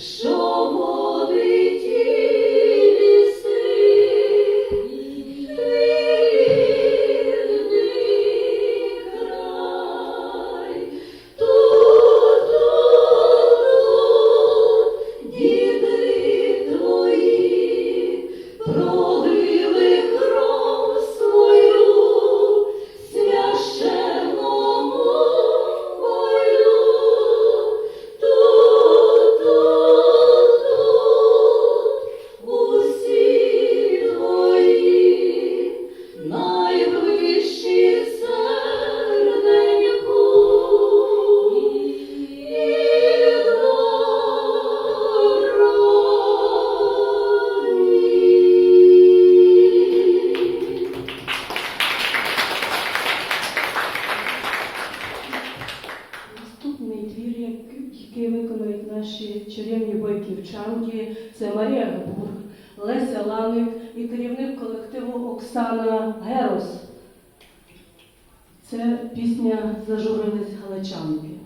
So Леся Ланик і керівник колективу Оксана Герос. Це пісня зажурились галичанки.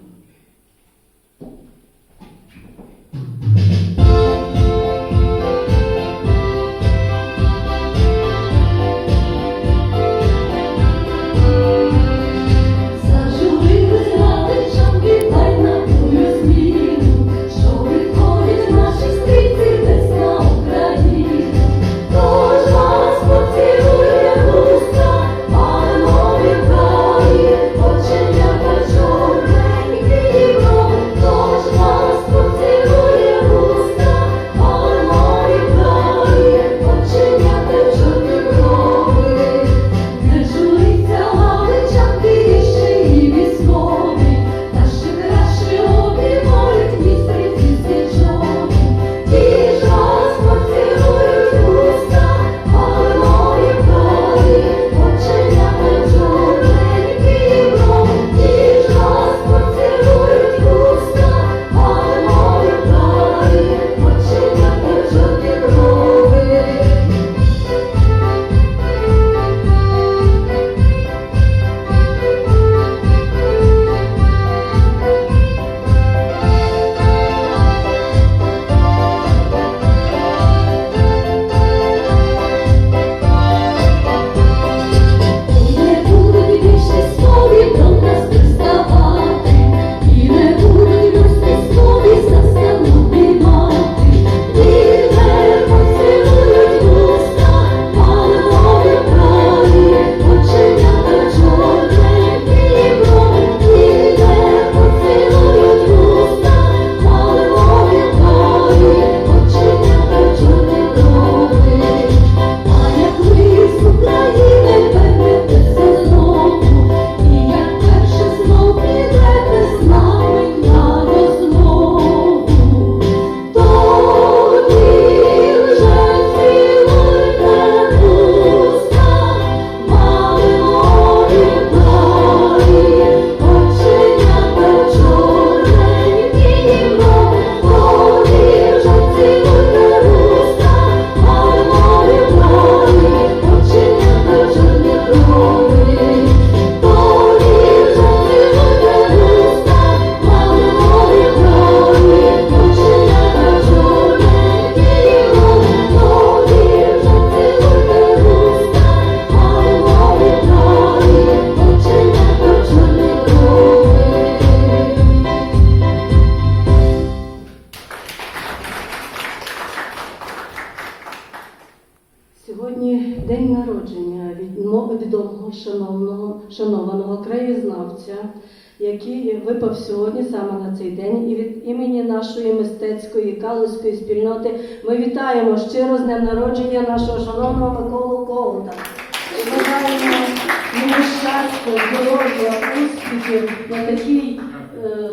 сьогодні день народження відомого шановного, шанованого краєзнавця, який випав сьогодні саме на цей день, і від імені нашої мистецької калузької спільноти ми вітаємо щиро з днем народження нашого шановного Миколу Когута. Бажаємо йому щастя, здоров'я, успіхів на такій. Е,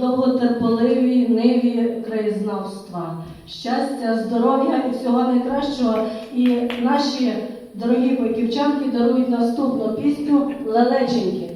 довготерпеливій ниві краєзнавства, щастя, здоров'я і всього найкращого. І наші дорогі батьківчанки дарують наступну пісню Лелеченьки.